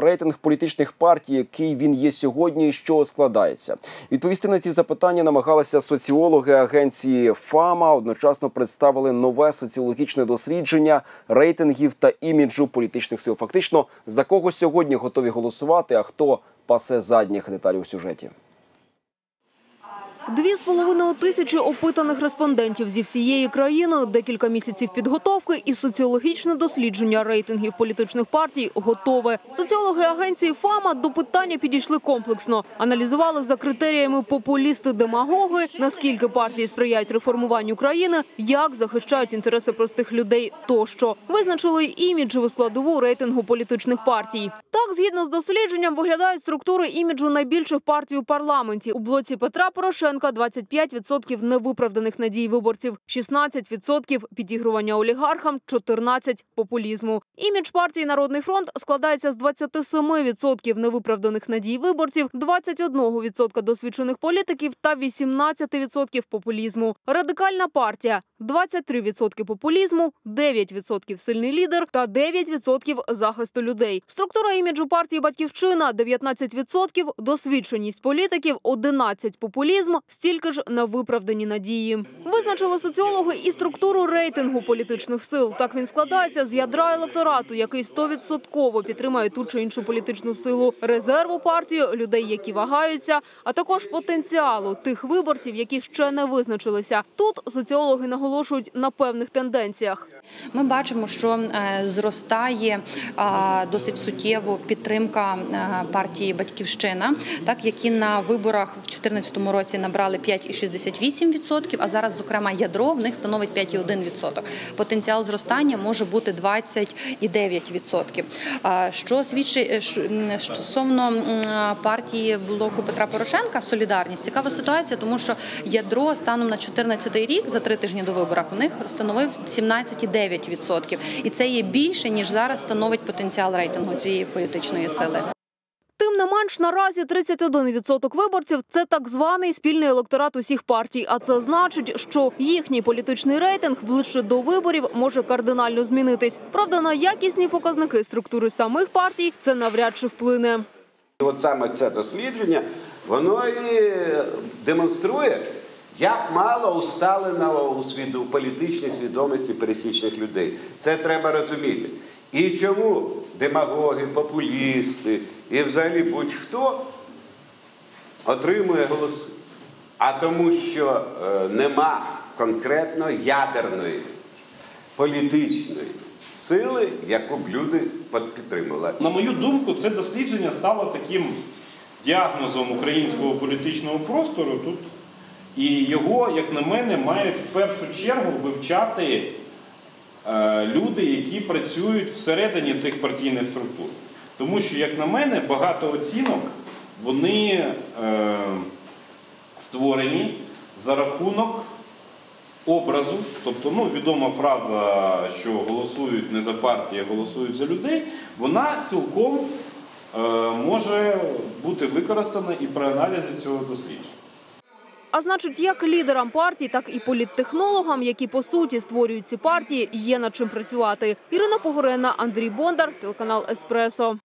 рейтинг політичних партій, який він є сьогодні, і що складається. Відповісти на ці запитання намагалися соціологи агенції ФАМА. Одночасно представили нове соціологічне дослідження рейтингів та іміджу політичних сил. Фактично, за кого сьогодні готові голосувати, а хто пасе задніх деталі у сюжеті. Дві з половиною тисячі опитаних респондентів зі всієї країни, декілька місяців підготовки і соціологічне дослідження рейтингів політичних партій готове. Соціологи агенції ФАМА до питання підійшли комплексно. Аналізували за критеріями популісти-демагоги, наскільки партії сприяють реформуванню країни, як захищають інтереси простих людей тощо. Визначили іміджеву складову рейтингу політичних партій. Так, згідно з дослідженням, виглядають структури іміджу найбільших партій у парламенті. У блоці Петра Порошенка 25% невиправданих надій виборців, 16% підігрування олігархам, 14% популізму. Імідж партії Народний фронт складається з 27% невиправданих надій виборців, 21% досвідчених політиків та 18% популізму. Радикальна партія 23% популізму, 9% сильний лідер та 9% захисту людей. Структура іміджу партії Батьківщина 19%, досвідченість політиків 11% популізм, стільки ж на виправдані надії. Визначили соціологи і структуру рейтингу політичних сил. Так він складається з ядра електорату, який 100% підтримує ту чи іншу політичну силу, резерву партії, людей, які вагаються, а також потенціалу тих виборців, які ще не визначилися. Тут соціологи наголошують на певних тенденціях. Ми бачимо, що е, зростає досить суттєво підтримка е, партії Батьківщина, так які на виборах в 2014 році набрали 5,68%, а зараз, зокрема, ядро в них становить 5,1%. Потенціал зростання може бути 29%. Е, Що свідчить е, стосовно партії блоку Петра Порошенка Солідарність цікава ситуація, тому що ядро станом на 2014 рік за три тижні до виборів у них становив 17,9%. І це є більше ніж зараз становить потенціал рейтингу цієї політичної сили. Не менш, наразі 31% виборців це так званий спільний електорат усіх партій. А це значить, що їхній політичний рейтинг ближче до виборів може кардинально змінитись. Правда, на якісні показники структури самих партій це навряд чи вплине. От саме це дослідження, воно і демонструє, як мало усталено у свіду, політичній свідомості пересічних людей. Це треба розуміти. І чому демагоги, популісти і взагалі будь-хто отримує голоси? А тому, що е, нема конкретно ядерної політичної сили, яку б люди підтримували. На мою думку, це дослідження стало таким діагнозом українського політичного простору тут. І його, як на мене, мають в першу чергу вивчати люди, які працюють всередині цих партійних структур. Тому що, як на мене, багато оцінок вони е, створені за рахунок образу. Тобто, ну, відома фраза, що голосують не за партії, а голосують за людей, вона цілком е, може бути використана і при аналізі цього дослідження. А значить, як лідерам партій, так і політтехнологам, які по суті створюють ці партії, є над чим працювати. Ірина Погорена, Андрій Бондар, телеканал Еспресо.